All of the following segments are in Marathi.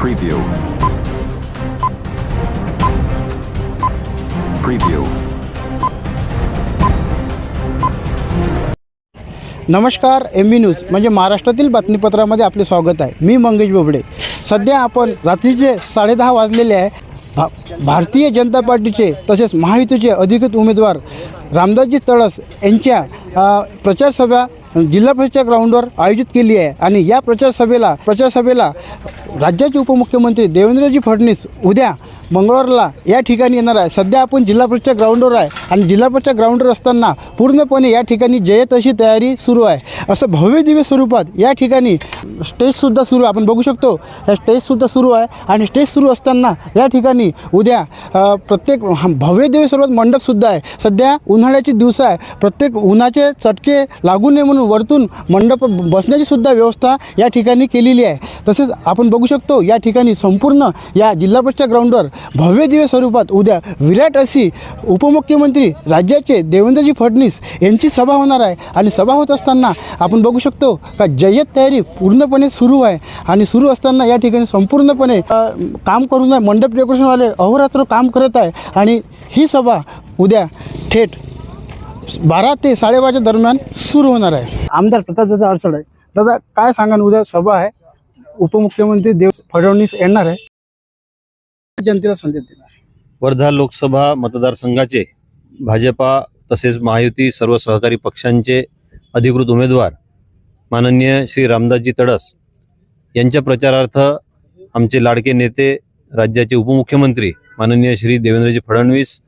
Preview. Preview. नमस्कार एम बी न्यूज म्हणजे महाराष्ट्रातील बातमीपत्रामध्ये आपले स्वागत आहे मी मंगेश बोबडे सध्या आपण रात्रीचे साडेदहा वाजलेले आहे भा भारतीय जनता पार्टीचे तसेच महायुतीचे अधिकृत उमेदवार रामदासजी तळस यांच्या प्रचारसभा जिल्हा परिषदच्या ग्राउंडवर आयोजित केली आहे. आणि या प्रचार सभेला प्रचार सभेला राज्याचे उपमुख्यमंत्री देवेंद्रजी फडणवीस उद्या मंगळवारला या ठिकाणी येणार आहे. सध्या आपण जिल्हा परिषदच्या ग्राउंडवर आहे आणि जिल्हा परिषदच्या ग्राउंडवर असताना पूर्णपणे या ठिकाणी जयत अशी तयारी सुरू आहे. असं भव्य दिव्य स्वरूपात या ठिकाणी स्टेजसुद्धा सुरू आहे. आपण बघू शकतो या स्टेजसुद्धा सुरू आहे. आणि स्टेज सुरू असताना या ठिकाणी उद्या प्रत्येक भव्य दिव्य स्वरूपात मंडपसुद्धा आहे. सध्या उन्हाळ्याचे दिवस आहे. प्रत्येक उन्हाचे चटके लागू नये म्हणून वरतून मंडप बसण्याची सुद्धा व्यवस्था या ठिकाणी केलेली आहे. तसेच आपण बघू शकतो या ठिकाणी संपूर्ण या जिल्हा परिषद ग्राउंडवर भव्य दिव्य स्वरूपात उद्या विराट अशी उपमुख्यमंत्री राज्याचे देवेंद्रजी फडणवीस यांची सभा होणार आहे. आणि सभा होत असताना आपण बघू शकतो का जय्यत तयारी पूर्णपणे सुरू आहे. आणि सुरू असताना या ठिकाणी संपूर्णपणे काम करून मंडप डेकोरेशनवाले अहोरात्र काम करत आहे. आणि ही सभा उद्या थेट बारा ते साडेबाराच्या दरम्यान सुरू होणार आहे. आमदार प्रतापदादा अडसड आहे. दादा काय सांगा ना, उद्या सभा आहे. उपमुख्यमंत्री देव फडणवीस येणार आहे. जनतेला संदेश देणार. वर्धा लोकसभा मतदारसंघाचे भाजपा तसेच महायुती सर्व सहकारी पक्षांचे अधिकृत उमेदवार माननीय श्री रामदासजी तडस यांच्या प्रचारार्थ आमचे लाडके नेते राज्याचे उपमुख्यमंत्री माननीय श्री देवेंद्रजी फडणवीस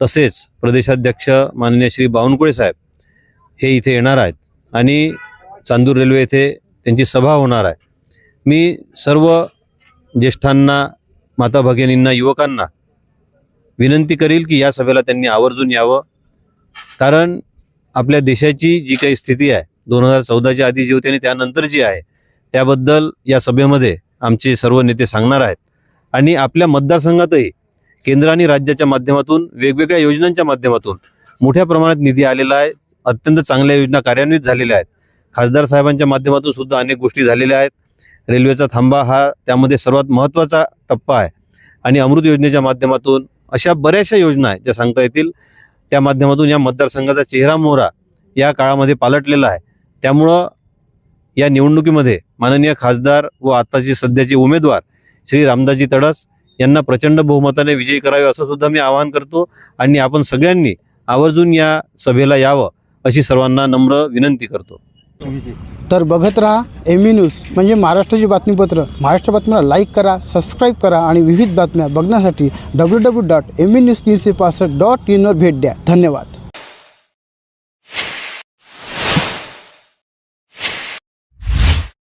तसेच प्रदेशाध्यक्ष माननीय श्री बावनकुळे साहेब हे इथे येणार आहेत आणि चांदूर रेल्वे येथे त्यांची सभा होणार आहे. मी सर्व ज्येष्ठांना माता भगिनींना युवकांना विनंती करील की या सभेला त्यांनी आवर्जून यावं. कारण आपल्या देशाची जी काही स्थिती आहे दोन हजार चौदाच्या आधी जी होती आणि त्यानंतर जी आहे त्याबद्दल या सभेमध्ये आमचे सर्व नेते सांगणार आहेत. आणि आपल्या मतदारसंघातही केंद्र आणि राज्याच्या माध्यमातून वेगवेगळ्या योजनांच्या माध्यमातून मोठ्या प्रमाणात निधी आलेला आहे. अत्यंत चांगल्या योजना कार्यान्वित झालेल्या आहेत. खासदार साहेबांच्या माध्यमातून सुद्धा अनेक गोष्टी झालेल्या आहेत. रेल्वेचा थांबा हा त्यामध्ये सर्वात महत्त्वाचा टप्पा आहे. आणि अमृत योजनेच्या माध्यमातून अशा बऱ्याचशा योजना आहेत ज्या सांगता येतील. त्या माध्यमातून या मतदारसंघाचा चेहरा मोहरा या काळामध्ये पालटलेला आहे. त्यामुळं या निवडणुकीमध्ये माननीय खासदार व आत्ताची सध्याचे उमेदवार श्री रामदासजी तडस यांना प्रचंड बहुमताने विजयी करावे असं सुद्धा मी आवाहन करतो. आणि आपण सगळ्यांनी आवर्जून या सभेला यावं अशी सर्वांना नम्र विनंती करतो. तर बघत राहा एम ई न्यूज म्हणजे महाराष्ट्राची बातमीपत्र. महाराष्ट्र बातमीला लाईक करा सबस्क्राईब करा आणि विविध बातम्या बघण्यासाठी W W dot M E news तीनशे पासष्ट डॉट इनवर भेट द्या. धन्यवाद.